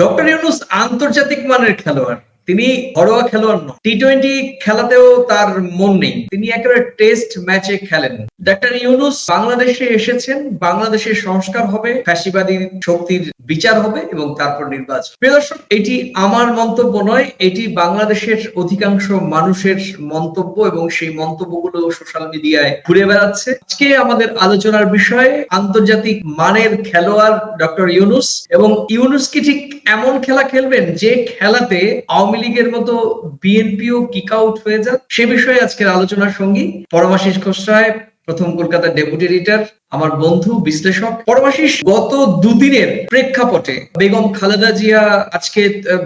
Doctor Yunus আন্তর্জাতিক মানের খেলোয়াড়। তিনি ঘরোয়া খেলোয়াড় নন। টি টোয়েন্টি খেলাতেও তার মন নেই। তিনি একেবারে টেস্ট ম্যাচে খেলেন। ডক্টর ইউনুস বাংলাদেশে এসেছেন। বাংলাদেশের সংস্কার হবে, ফ্যাসিবাদী শক্তির বিচার হবে এবং তারপর নির্বাচন। প্রিয় দর্শক, এটি আমার মন্তব্য নয়। এটি বাংলাদেশের অধিকাংশ মানুষের মন্তব্য এবং সেই মন্তব্যগুলো সোশ্যাল মিডিয়ায় ঘুরে বেড়াচ্ছে। আজকে আমাদের আলোচনার বিষয়ে, আন্তর্জাতিক মানের খেলোয়াড় ডক্টর ইউনুস এবং ইউনুস কি ঠিক এমন খেলা খেলবেন যে খেলাতে আওয়ামী লীগের মতো বিএনপিও কিক আউট হয়ে যাক? সে বিষয়ে আজকের আলোচনার সঙ্গী পরমাশিস খোসরায়, প্রথম কলকাতার ডেপুটি এডিটর আমার বন্ধু বিশ্লেষক। পরমাশিস, গত দুদিনের প্রেক্ষাপটে বেগম খালেদা জিয়া আজকে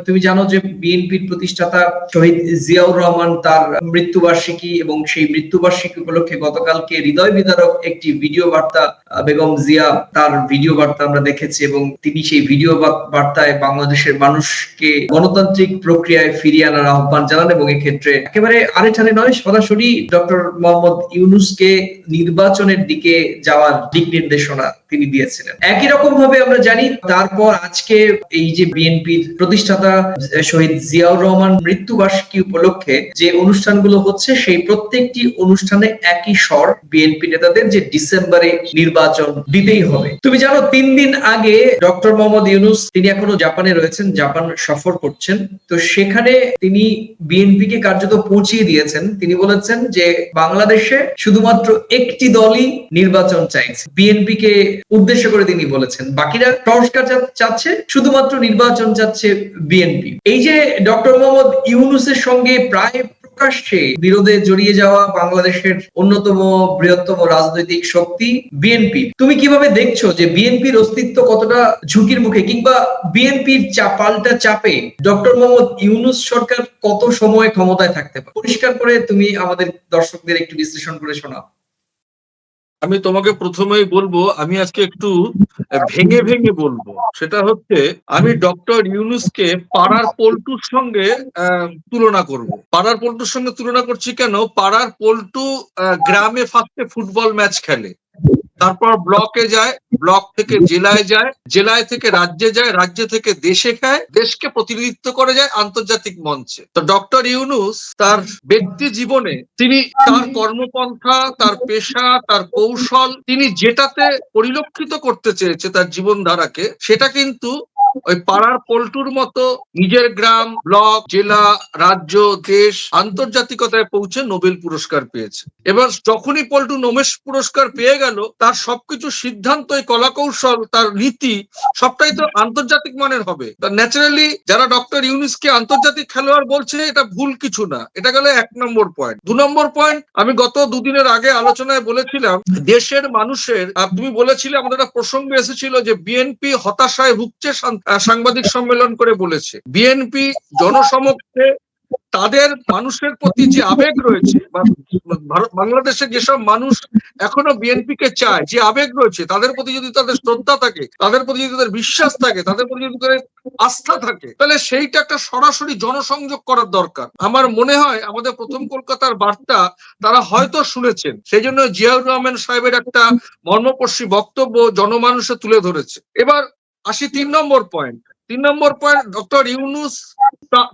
তুমি জানো যে বিএনপির প্রতিষ্ঠাতা শহীদ জিয়াউর রহমান তার মৃত্যুবার্ষিকী এবং সেই মৃত্যুবার্ষিকী উপলক্ষে গতকালকে হৃদয় বিদারক একটি ভিডিও বার্তা বেগম জিয়া তার ভিডিও বার্তা আমরা দেখেছি এবং তিনি সেই ভিডিও বার্তায় বাংলাদেশের মানুষকে গণতান্ত্রিক প্রক্রিয়ায় ফিরিয়ে আনার আহ্বান জানান এবং এক্ষেত্রে একেবারে আরে ঠানে নয়, সরাসরি ডক্টর মোহাম্মদ ইউনুসকে নির্বাচনের দিকে যাওয়ার দিক নির্দেশনা তিনি দিয়েছিলেন। একই রকম ভাবে আমরা জানি, তারপর আজকে এই যে বিএনপির প্রতিষ্ঠাতা শহীদ জিয়াউর রহমান মৃত্যুবার্ষিকী উপলক্ষে যে অনুষ্ঠানগুলো হচ্ছে, সেই প্রত্যেকটি অনুষ্ঠানে একই স্বর বিএনপি নেতাদের যে ডিসেম্বরে নির্বাচন দিতেই হবে। তুমি জানো, তিন দিন আগে ডক্টর মোহাম্মদ ইউনুস, তিনি এখনও জাপানে রয়েছেন, জাপান সফর করছেন। তো সেখানে তিনি বিএনপি কে কার্যত পৌঁছিয়ে দিয়েছেন। তিনি বলেছেন যে, বাংলাদেশে শুধুমাত্র একটি দলই নির্বাচন বিএনপি কে উদ্দেশ্য করে তিনি বলেছেন। বাকিরা সংস্কার চাচ্ছে, শুধুমাত্র নির্বাচন চাচ্ছে বিএনপি এই যে ডক্টর মোহাম্মদ ইউনুসের সঙ্গে প্রায় প্রকাশ্যে বিরোধে জড়িয়ে যাওয়া বাংলাদেশের অন্যতম বৃহত্তম রাজনৈতিক শক্তি বিএনপি তুমি কীভাবে দেখছ যে বিএনপির অস্তিত্ব কতটা ঝুঁকির মুখে কিংবা বিএনপির পাল্টা চাপে ডক্টর মোহাম্মদ ইউনুস সরকার কত সময় ক্ষমতায় থাকতে পারে? পরিষ্কার করে তুমি আমাদের দর্শকদের একটু বিশ্লেষণ করে শোনাও। আমি তোমাকে প্রথমেই বলব, আমি আজকে একটু ভেঙে ভেঙে বলব। সেটা হচ্ছে, আমি ডক্টর ইউনুসকে পাড়ার পল্টুর সঙ্গে তুলনা করব। পাড়ার পল্টুর সঙ্গে তুলনা করছি কেন? পাড়ার পল্টু গ্রামে ফার্স্টে ফুটবল ম্যাচ খেলে। তারপর ব্লকে যায় ব্লক থেকে জেলায় যায়, জেলায় থেকে রাজ্যে যায়, রাজ্য থেকে দেশে খায়, দেশকে প্রতিনিধিত্ব করে যায় আন্তর্জাতিক মঞ্চে। তো ডক্টর ইউনুস তার ব্যক্তি জীবনে তিনি তার কর্মপন্থা, তার পেশা, তার কৌশল, তিনি যেটাতে পরিলক্ষিত করতে চেয়েছে তার জীবনধারাকে, সেটা কিন্তু ওই পাড়ার পল্টুর মতো নিজের গ্রাম, ব্লক, জেলা, রাজ্য, দেশ আন্তর্জাতিকতায় পৌঁছে নোবেল পুরস্কার পেয়েছে। এবার যখনই পল্টু নোবেল পুরস্কার পেয়ে গেল, তার সবকিছু সিদ্ধান্ত কলাকৌশল, তার নীতি সবটাই তো আন্তর্জাতিক মানের হবে। ন্যাচারালি যারা ডক্টর ইউনিসকে আন্তর্জাতিক খেলোয়াড় বলছে, এটা ভুল কিছু না। এটা গেল এক নম্বর পয়েন্ট। দু নম্বর পয়েন্ট, আমি গত দুদিনের আগে আলোচনায় বলেছিলাম, দেশের মানুষের তুমি বলেছিলে আমাদের একটা প্রসঙ্গ এসেছিল যে, বিএনপি হতাশায় ভুগছে সাংবাদিক সম্মেলন করে বলেছে। বিএনপি জনসমক্ষে তাদের মানুষের প্রতি যে আবেগ রয়েছে ভারত, বাংলাদেশে যেসব মানুষ এখনও বিএনপি কে চায়, যে আবেগ রয়েছে, তাদের প্রতি যদি তাদের শ্রদ্ধা থাকে, তাদের প্রতি যদি তাদের বিশ্বাস থাকে, তাদের প্রতি যদি তাদের আস্থা থাকে, তাহলে সেইটা একটা সরাসরি জনসংযোগ করার দরকার। আমার মনে হয়, আমাদের প্রথম কলকাতার বার্তা তারা হয়তো শুনেছেন, সেই জন্য জিয়াউর রহমান সাহেবের একটা মর্মপর্শী বক্তব্য জনমানুষে তুলে ধরেছে। এবার আসি, তিন নম্বর পয়েন্ট তিন নম্বর পয়েন্ট ডক্টর ইউনুস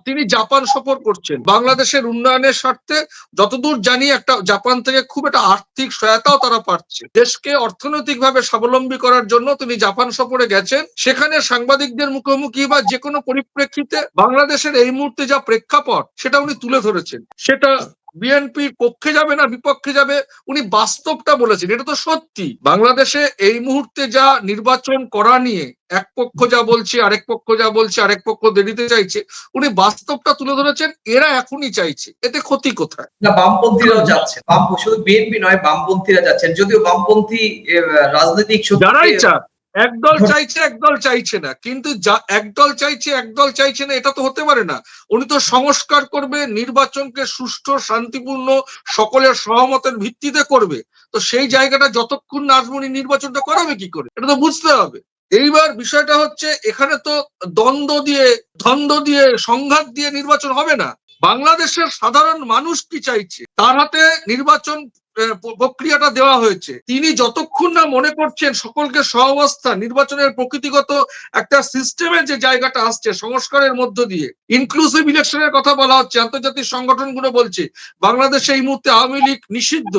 তিনি জাপান সফর করছেন। বাংলাদেশের উন্নয়নের স্বার্থে যতদূর জানি একটা জাপান থেকে খুব একটা আর্থিক সহায়তাও তারা পাচ্ছে। দেশকে অর্থনৈতিকভাবে স্বাবলম্বী করার জন্য তিনি জাপান সফরে গেছেন। সেখানে সাংবাদিকদের মুখোমুখি বা যে কোনো পরিপ্রেক্ষিতে বাংলাদেশের এই মুহূর্তে যা প্রেক্ষাপট, সেটা উনি তুলে ধরেছেন। সেটা বিএনপির পক্ষে যাবে না বিপক্ষে যাবে উনি বাস্তবটা বলেছেন এটা তো সত্যি। বাংলাদেশে এই মুহূর্তে যা নির্বাচন করা নিয়ে এক পক্ষ যা বলছে আরেক পক্ষ যা বলছে আরেক পক্ষ দেরিতে চাইছে উনি বাস্তবটা তুলে ধরেছেন এরা এখনই চাইছে এতে ক্ষতি কোথায়? না বামপন্থীরাও যাচ্ছে। বাম শুধু বিএনপি নয় বামপন্থীরা যাচ্ছেন। যদিও বামপন্থী রাজনৈতিক যারাই চাক একদল চাইছে একদল চাইছে না। কিন্তু একদল চাইছে একদল চাইছে না, এটা তো হতে পারে না। উনি তো সংস্কার করবে, নির্বাচনকে সুষ্ঠু, শান্তিপূর্ণ, সকলের সহমতের ভিত্তিতে করবে। তো সেই জায়গাটা যতক্ষণ না আসবে, উনি নির্বাচনটা করাবে কি করে? এটা তো বুঝতে হবে। এইবার বিষয়টা হচ্ছে, এখানে তো দ্বন্দ্ব দিয়ে দ্বন্দ্ব দিয়ে, সংঘাত দিয়ে নির্বাচন হবে না। বাংলাদেশের সাধারণ মানুষ কি চাইছে? তার হাতে নির্বাচন প্রক্রিয়াটা দেওয়া হয়েছে। তিনি যতক্ষণ না মনে করছেন সকলকে সহাবস্থা, নির্বাচনের প্রকৃতিগত একটা সিস্টেমের যে জায়গাটা আসছে, সংস্কারের মধ্য দিয়ে ইনক্লুসিভ ইলেকশনের কথা বলা হচ্ছে, আন্তর্জাতিক সংগঠনগুলো বলছে, বাংলাদেশে এই মুহূর্তে আওয়ামী লীগ নিষিদ্ধ।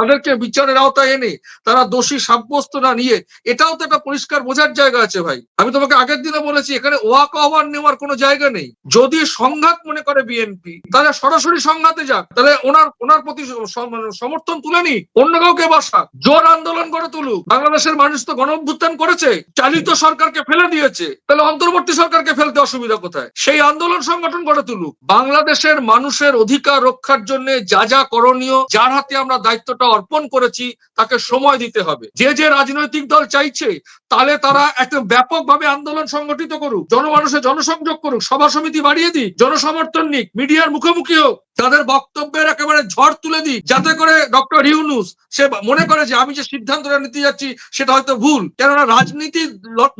তাদেরকে বিচারের আওতায় এনে তারা দোষী সাব্যস্ত না নিয়ে, এটাও তো একটা পরিষ্কার বোঝার জায়গা আছে ভাই। আমি তোমাকে আগের দিনে বলেছি, এখানে ওয়াক ওভার নেওয়ার কোনো জায়গা নেই। যদি সংঘাত মনে করে বিএনপি তাহলে সরাসরি সংঘাতে যাক। তাহলে ওনার ওনার প্রতি মানে সমর্থন তুলে নি অন্য কাউকে বসা জোর আন্দোলন করে তুলুক। বাংলাদেশের মানুষ তো গণ অভ্যুত্থান করেছে, চালিত সরকারকে ফেলে দিয়েছে। তাহলে অন্তর্বর্তী সরকারকে ফেলতে অসুবিধা কোথায়? সেই আন্দোলন সংগঠন করে তুলুক। বাংলাদেশের মানুষের অধিকার রক্ষার জন্য যা যা করণীয়, যার হাতে আমরা দায়িত্বটা অর্পণ করেছি তাকে সময় দিতে হবে। যে যে রাজনৈতিক দল চাইছে তাহলে তারা একটা ব্যাপকভাবে আন্দোলন সংগঠিত করুক, জনমানুষে জনসংযোগ করুক, সভা সমিতি বাড়িয়ে দিক, জনসমর্থন নিক, মিডিয়ার মুখোমুখি হোক, তাদের বক্তব্যের একেবারে ঝড় তুলে দিই যাতে করে ডক্টর ইউনুস সে মনে করে যে আমি যে সিদ্ধান্তটা নিতে যাচ্ছি সেটা হয়তো ভুল। কেননা রাজনীতি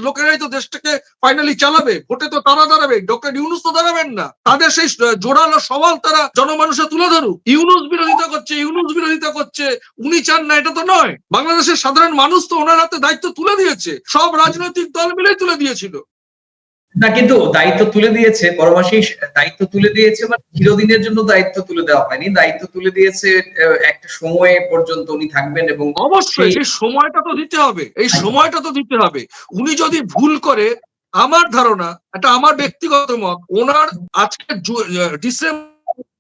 লোকেরাই তো দেশটাকে ফাইনালি চালাবে, ভোটে তো তারা দাঁড়াবে, ডক্টর ইউনুস তো দাঁড়াবেন না। তাদের সেই জোরালো সওয়াল তারা জনমানুষে তুলে ধরুক। ইউনুস বিরোধিতা করছে, ইউনুস বিরোধিতা করছে, উনি চান না, এটা তো নয়। বাংলাদেশের সাধারণ মানুষ তো ওনার হাতে দায়িত্ব তুলে দিয়েছে। সব রাজনৈতিক দল মিলে তুলে দিয়েছিল। না কিন্তু দায়িত্ব তুলে দিয়েছে পরমাসী দায়িত্ব তুলে দিয়েছে মানে চিরদিনের জন্য দায়িত্ব তুলে দেওয়া হয়নি। দায়িত্ব তুলে দিয়েছে একটা সময় পর্যন্ত উনি থাকবেন এবং অবশ্যই সেই সময়টা তো দিতে হবে এই সময়টা তো দিতে হবে। উনি যদি ভুল করে আমার ধারণা এটা আমার ব্যক্তিগত মত ওনার আজকে ডিসেম্বর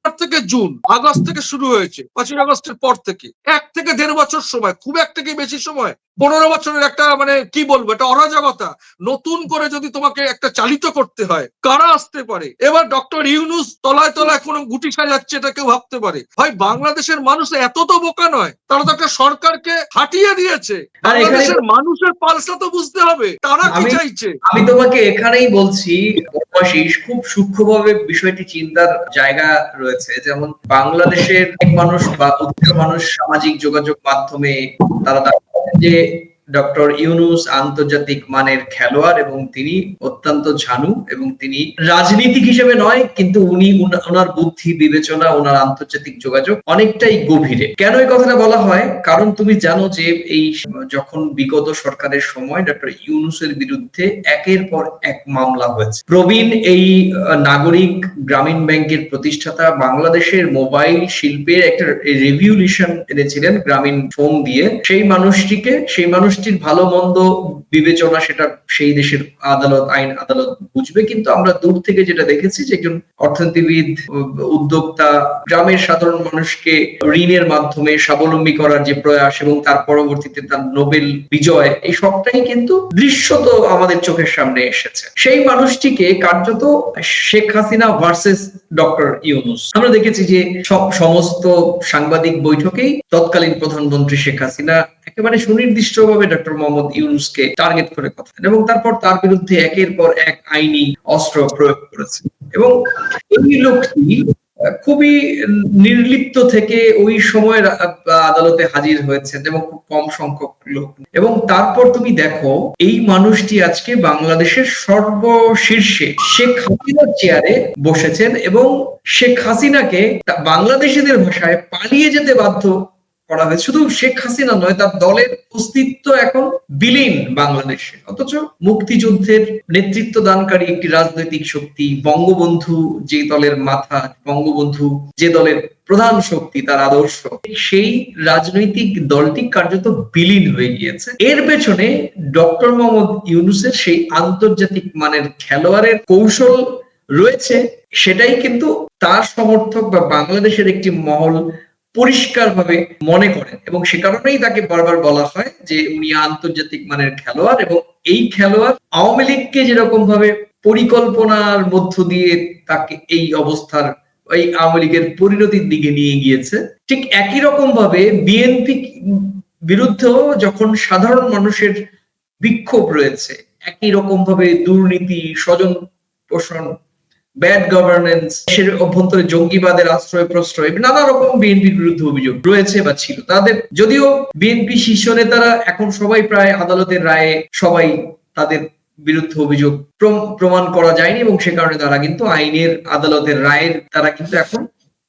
থেকে জুন আগস্ট থেকে শুরু হয়েছে পাঁচই আগস্টের পর থেকে। এক থেকে দেড় বছর সময় খুব একটা কি বেশি সময়। পনেরো বছরের একটা মানে কি বলব এটা অরাজকতা। নতুন করে যদি তোমাকে একটা চালিত করতে হয় কারা আসতে পারে? এবার ডক্টর ইউনুস তলায় তলায় কোনো গুটি সাজাচ্ছে এটা কেউ ভাবতে পারে। ভাই বাংলাদেশের মানুষ এত তো বোকা নয় তারা তো একটা সরকারকে হাটিয়ে দিয়েছে। বাংলাদেশের মানুষের পালসা তো বুঝতে হবে তারা কি আমি- চাইছে? আমি তোমাকে এখানেই বলছি খুব সূক্ষ্মভাবে বিষয়টি চিন্তার জায়গা রয়েছে। যেমন বাংলাদেশের মানুষ বা মানুষ সামাজিক যোগাযোগ মাধ্যমে তারা যে ডক্টর ইউনুস আন্তর্জাতিক মানের খেলোয়াড় এবং তিনি অত্যন্ত ঝানু এবং তিনি রাজনীতিক হিসেবে নয়, কিন্তু উনি ওনার বুদ্ধি, বিবেচনা ওনার আন্তর্জাতিক যোগাযোগ অনেকটাই গভীরে। কেন এই কথাটা বলা হয়? কারণ তুমি জানো যে এই যখন বিগত সরকারের সময় ডক্টর ইউনুসের বিরুদ্ধে একের পর এক মামলা হয়েছে। প্রবীণ এই নাগরিক গ্রামীণ ব্যাংকের প্রতিষ্ঠাতা বাংলাদেশের মোবাইল শিল্পের একটা রেভিউলিউশন এনেছিলেন গ্রামীণ ফোন দিয়ে। সেই মানুষটিকে, সেই মানুষটির ভালো মন্দ বিবেচনা সেটা সেই দেশের আদালত, আইন আদালত বুঝবে, কিন্তু আমরা দূর থেকে যেটা দেখেছি যে একজন অর্থনীতিবিদ, উদ্যোক্তা, গ্রামের সাধারণ মানুষকে ঋণের মাধ্যমে স্বাবলম্বী করার যে প্রয়াস এবং তার পরবর্তীতে তার নোবেল বিজয়, এই সবটাই কিন্তু দৃশ্যত আমাদের চোখের সামনে এসেছে। সেই মানুষটিকে কার্যত শেখ হাসিনা ভার্সেস ডক্টর ইউনুস। আমরা দেখেছি যে সমস্ত সাংবাদিক বৈঠকেই তৎকালীন প্রধানমন্ত্রী শেখ হাসিনা একেবারে সুনির্দিষ্টভাবে ডক্টর মোহাম্মদ ইউনুসকে টার্গেট করে কথা। এবং তারপর তার বিরুদ্ধে একের পর এক আইনি অস্ত্র প্রয়োগ করেছে। এবং এই লোকটি খুবই নির্লিপ্ত থেকে ওই সময়ের আহ, আদালতে হাজির হয়েছেন এবং খুব কম সংখ্যক লোক। এবং তারপর তুমি দেখো এই মানুষটি আজকে বাংলাদেশের সর্বশীর্ষে শেখ হাসিনার চেয়ারে বসেছেন এবং শেখ হাসিনাকে বাংলাদেশিদের ভাষায় পালিয়ে যেতে বাধ্য করা হয়েছে। শুধু শেখ হাসিনা নয়, তার দলের অস্তিত্ব এখন বিলীন বাংলাদেশে। অথচ মুক্তিযুদ্ধের নেতৃত্ব দানকারী একটি রাজনৈতিক শক্তি, বঙ্গবন্ধু যে দলের মাথা, বঙ্গবন্ধু যে দলের প্রধান শক্তি, তার আদর্শ, সেই রাজনৈতিক দলটি কার্যত বিলীন হয়ে গিয়েছে। এর পেছনে ডক্টর মোহাম্মদ ইউনুসের সেই আন্তর্জাতিক মানের খেলোয়াড়ের কৌশল রয়েছে, সেটাই কিন্তু তার সমর্থক বা বাংলাদেশের একটি মহল পরিষ্কারভাবে মনে করেন এবং সে কারণেই তাকে বারবার বলা হয় যে উনি আন্তর্জাতিক মানের খেলোয়াড় এবং এই খেলোয়াড় আওয়ামী লীগকে যেরকম ভাবে পরিকল্পনার মধ্য দিয়ে তাকে এই অবস্থার, এই আওয়ামী লীগের পরিণতির দিকে নিয়ে গিয়েছে, ঠিক একই রকম ভাবে বিএনপি বিরুদ্ধেও যখন সাধারণ মানুষের বিক্ষোভ রয়েছে, একই রকম ভাবে দুর্নীতি স্বজন পোষণ ব্যাড গভর্নেন্স দেশের অভ্যন্তরে জঙ্গিবাদের আশ্রয় প্রশ্রয় নানা রকম বিএনপির বিরুদ্ধে অভিযোগ রয়েছে বা ছিল। তাদের, যদিও বিএনপি শীর্ষ নেতারা এখন সবাই প্রায় আদালতের রায়ে সবাই তাদের বিরুদ্ধে অভিযোগ প্রম- প্রমাণ করা যায়নি এবং সে কারণে তারা কিন্তু আইনের, আদালতের রায়ের তারা কিন্তু এখন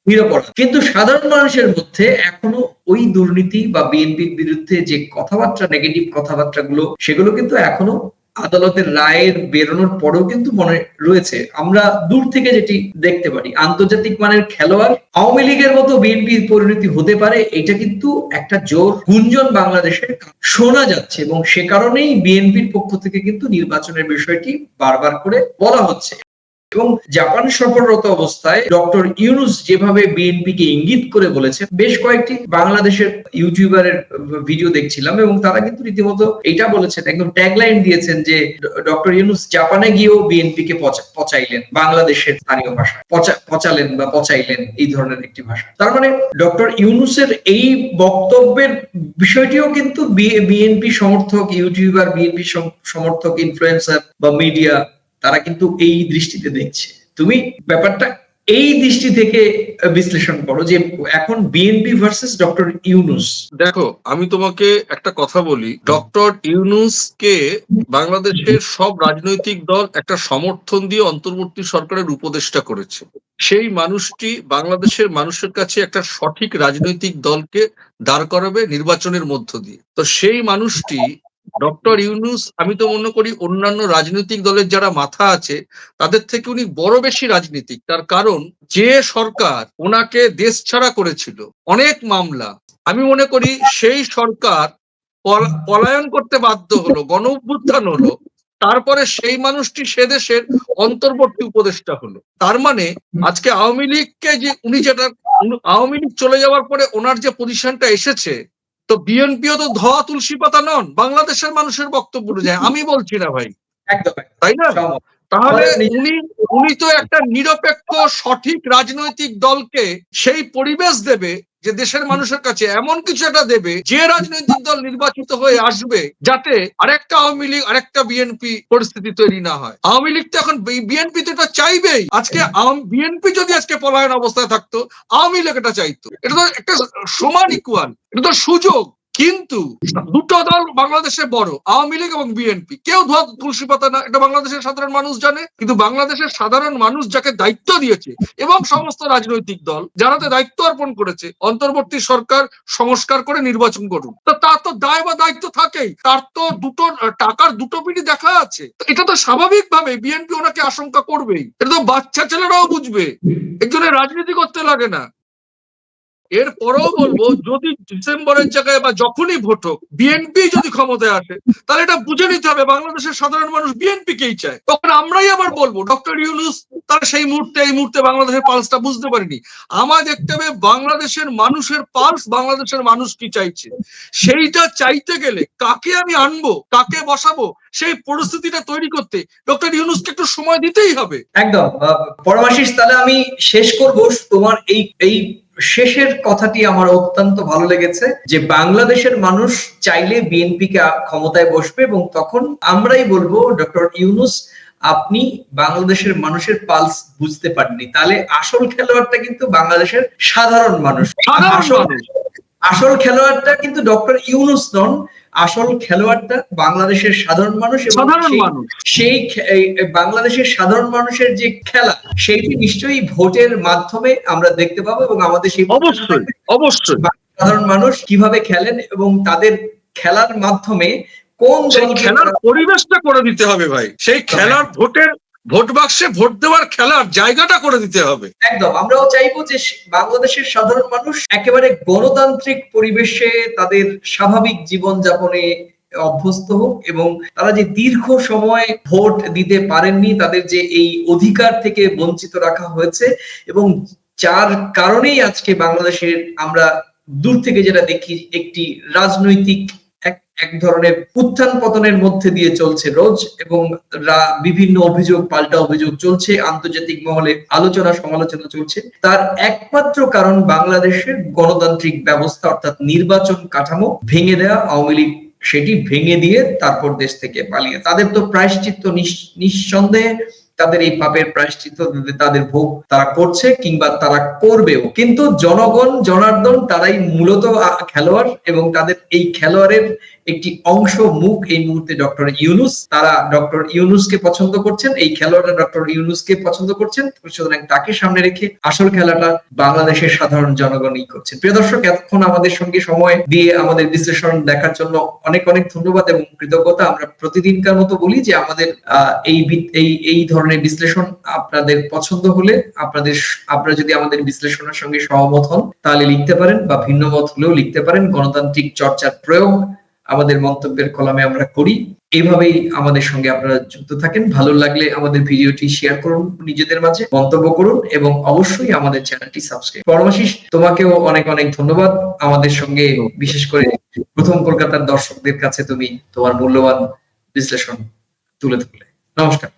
নিরপরাধ। কিন্তু সাধারণ মানুষের মধ্যে এখনও ওই দুর্নীতি বা বিএনপির বিরুদ্ধে যে কথাবার্তা নেগেটিভ কথাবার্তা গুলো সেগুলো কিন্তু এখনও আদালতের রায়ের বেরোনোর পরেও কিন্তু মনে রয়েছে, আমরা দূর থেকে যেটি দেখতে পারি, আন্তর্জাতিক মানের খেলোয়াড় আওয়ামী লীগের মতো বিএনপি পরিণতি হতে পারে, এটা কিন্তু একটা জোর গুঞ্জন বাংলাদেশে শোনা যাচ্ছে এবং সে কারণেই বিএনপির পক্ষ থেকে কিন্তু নির্বাচনের বিষয়টি বারবার করে বলা হচ্ছে। এবং জাপান সফররত অবস্থায় ডক্টর ইউনুস যেভাবে বিএনপি কে ইঙ্গিত করে বলেছে বেশ কয়েকটি বাংলাদেশের ইউটিউবারের ভিডিও দেখছিলাম এবং তারা কিন্তু রীতিমতো এটা বলেছেন, একদম ট্যাগলাইন দিয়েছেন যে ডক্টর ইউনুস জাপানে গিয়েও বিএনপি কে পচা- পচাইলেন, বাংলাদেশের স্থানীয় ভাষা, পচা- পচালেন বা পচাইলেন এই ধরনের একটি ভাষা। তার মানে ডক্টর ইউনুসের এই বক্তব্যের বিষয়টিও কিন্তু বিএনপি সমর্থক, ইউটিউবার, বিএনপি সমর্থক ইনফ্লুয়েন্সার বা মিডিয়া তারা কিন্তু এই দৃষ্টিতে দেখছে। তুমি ব্যাপারটা এই দৃষ্টি থেকে বিশ্লেষণ করো যে এখন বিএনপি ভার্সেস ডক্টর ইউনুস দেখো, আমি তোমাকে একটা কথা বলি। ডক্টর ইউনুস কে বাংলাদেশের সব রাজনৈতিক দল একটা সমর্থন দিয়ে অন্তর্বর্তী সরকারের উপদেষ্টা করেছে। সেই মানুষটি বাংলাদেশের মানুষের কাছে একটা সঠিক রাজনৈতিক দলকে দাঁড় করাবে নির্বাচনের মধ্য দিয়ে। তো সেই মানুষটি ডক্টর ইউনুস, আমি তো মনে করি অন্যান্য রাজনৈতিক দলের যারা মাথা আছে, তাদের থেকে উনি বড় বেশি রাজনীতিক। তার কারণ, যে সরকার ওনাকে দেশ ছাড়া করেছিল, অনেক মামলা, আমি মনে করি সেই সরকার পলা- পলায়ন করতে বাধ্য হলো গণ অভ্যুত্থান হলো, তারপরে সেই মানুষটি সে দেশের অন্তর্বর্তী উপদেষ্টা হলো। তার মানে আজকে আওয়ামী লীগকে যে উনি যেটা আওয়ামী লীগ চলে যাওয়ার পরে ওনার যে পজিশনটা এসেছে তো বিএনপিও তো ধোয়া তুলসী পাতা নন বাংলাদেশের মানুষের বক্তব্য অনুযায়ী। আমি বলছি না ভাই। তাই না? তাহলে উনি উনি তো একটা নিরপেক্ষ সঠিক রাজনৈতিক দলকে সেই পরিবেশ দেবে যে দেশের মানুষের কাছে এমন কিছু একটা দেবে, যে রাজনৈতিক দল নির্বাচিত হয়ে আসবে, যাতে আরেকটা আওয়ামী লীগ, আরেকটা বিএনপি পরিস্থিতি তৈরি না হয়। আওয়ামী লীগ তো এখন বিএনপি তো এটা চাইবেই। আজকে বিএনপি যদি আজকে পলায়ন অবস্থায় থাকতো, আওয়ামী লীগ এটা চাইতো। এটা তো একটা সমান ইকুয়াল এটা তো সুযোগ। কিন্তু দুটো দল বাংলাদেশে বড়, আওয়ামী লীগ এবং বিএনপি। কেউ ধোয়া তুলসী পাতা না, এটা বাংলাদেশের সাধারণ মানুষ জানে, কিন্তু বাংলাদেশের সাধারণ মানুষ যাকে দায়িত্ব দিয়েছে এবং সমস্ত রাজনৈতিক দল যারাতে দায়িত্ব অর্পণ করেছে, অন্তর্বর্তী সরকার সংস্কার করে নির্বাচন করুন। তো তার তো দায় বা দায়িত্ব থাকেই, তার তো দুটো, টাকার দুটো পিঠি দেখা আছে। এটা তো স্বাভাবিকভাবে বিএনপি ওনাকে আশঙ্কা করবেই। এটা তো বাচ্চা ছেলেরাও বুঝবে, একজনের রাজনীতি করতে লাগে না। এরপরেও বলব, যদি ডিসেম্বরের জায়গায় বা যখনই ভোট হোক বিএনপি যদি ক্ষমতায় আসে, তাহলে এটা বুঝে নিতে হবে বাংলাদেশের সাধারণ মানুষ বিএনপি কেই চায়। তখন আমরাই আবার বলব, ডক্টর ইউনুস তার সেই মুহূর্তে, এই মুহূর্তে বাংলাদেশের পালসটা বুঝতে পারিনি। আমার দেখতে হবে বাংলাদেশের মানুষের পালস বাংলাদেশের মানুষ কি চাইছে। সেইটা চাইতে গেলে কাকে আমি আনব, কাকে বসাবো, সেই পরিস্থিতিটা তৈরি করতে ডক্টর ইউনুসকে একটু সময় দিতেই হবে। একদম। পরমাশিস, তাহলে আমি শেষ করব তোমার এই এই শেষের কথাটি আমার অত্যন্ত ভালো লেগেছে যে বাংলাদেশের মানুষ চাইলে বিএনপি কে ক্ষমতায় বসবে এবং তখন আমরাই বলব ডক্টর ইউনুস আপনি বাংলাদেশের মানুষের পালস বুঝতে পারেননি। তাহলে আসল খেলোয়াড়টা কিন্তু বাংলাদেশের সাধারণ মানুষ। মানুষ। আসল খেলোয়াড়টা কিন্তু ডক্টর ইউনুস নন আসল খেলোয়াড়টা বাংলাদেশের সাধারণ মানুষ এবং সাধারণ মানুষ। সেই বাংলাদেশের সাধারণ মানুষের যে খেলা সেইটি নিশ্চয়ই ভোটের মাধ্যমে আমরা দেখতে পাবো এবং আমাদের সেই অবশ্যই অবশ্যই। সাধারণ মানুষ কীভাবে খেলেন এবং তাদের খেলার মাধ্যমে কোন খেলার পরিবেশটা করে দিতে হবে ভাই। সেই খেলার ভোটের ভোট বাক্সে ভোট দেওয়ার খেলার জায়গাটা করে দিতে হবে। একদম। আমরাও চাইব যে বাংলাদেশের সাধারণ মানুষ একেবারে গণতান্ত্রিক পরিবেশে তাদের স্বাভাবিক জীবন যাপনে অভ্যস্ত হোক এবং তারা যে দীর্ঘ সময় ভোট দিতে পারেননি, তাদের যে এই অধিকার থেকে বঞ্চিত রাখা হয়েছে এবং যার কারণেই আজকে বাংলাদেশের আমরা দূর থেকে যেটা দেখি একটি রাজনৈতিক এক ধরনের উত্থান পতনের মধ্যে দিয়ে চলছে রোজ এবং বিভিন্ন অভিযোগ, পাল্টা অভিযোগ চলছে, আন্তর্জাতিক মহলে আলোচনা, সমালোচনা চলছে। তার একমাত্র কারণ বাংলাদেশের গণতান্ত্রিক ব্যবস্থা অর্থাৎ নির্বাচন কাঠামো ভেঙে দেওয়া আওয়ামী লীগ সেটি ভেঙে দিয়ে তারপর দেশ থেকে পালিয়ে। তাদের তো প্রায়শ্চিত্ত নিঃসন্দেহে তাদের এই পাপের প্রায়শ্চিত্ত তাদের ভোগ তারা করছে কিংবা তারা করবেও। কিন্তু জনগণ, জনার্দন তারাই মূলত খেলোয়াড় এবং তাদের এই খেলোয়াড়ের একটি অংশ মুখ এই মুহূর্তে ডক্টর ইউনুস। তারা ডক্টর ইউনুসকে পছন্দ করছেন, এই খেলোয়াড়রা ডক্টর ইউনুসকে পছন্দ করছেন। সুতরাং তাকে সামনে রেখে আসল খেলাটা বাংলাদেশের সাধারণ জনগণই করছেন প্রিয় দর্শক, এতক্ষণ আমাদের সঙ্গে সময় দিয়ে আমাদের বিশ্লেষণ দেখার জন্য অনেক অনেক ধন্যবাদ এবং কৃতজ্ঞতা। আমরা প্রতিদিনকার মতো বলি যে আমাদের এই এই এই ধরনের বিশ্লেষণ আপনাদের পছন্দ হলে আপনাদের আপনারা যদি আমাদের বিশ্লেষণের সঙ্গে সহমত হন, তাহলে লিখতে পারেন বা ভিন্ন মত হলেও লিখতে পারেন। গণতান্ত্রিক চর্চার প্রয়োগ আমাদের মন্তব্যের কলামে আমরা করি। এইভাবেই আমাদের সঙ্গে আপনারা যুক্ত থাকেন। ভালো লাগলে আমাদের ভিডিওটি শেয়ার করুন নিজেদের মাঝে, মন্তব্য করুন এবং অবশ্যই আমাদের চ্যানেলটি সাবস্ক্রাইব পরমাশিস, তোমাকেও অনেক অনেক ধন্যবাদ। আমাদের সঙ্গে বিশেষ করে প্রথম কলকাতার দর্শকদের কাছে তুমি তোমার মূল্যবান বিশ্লেষণ তুলে ধরলে। নমস্কার।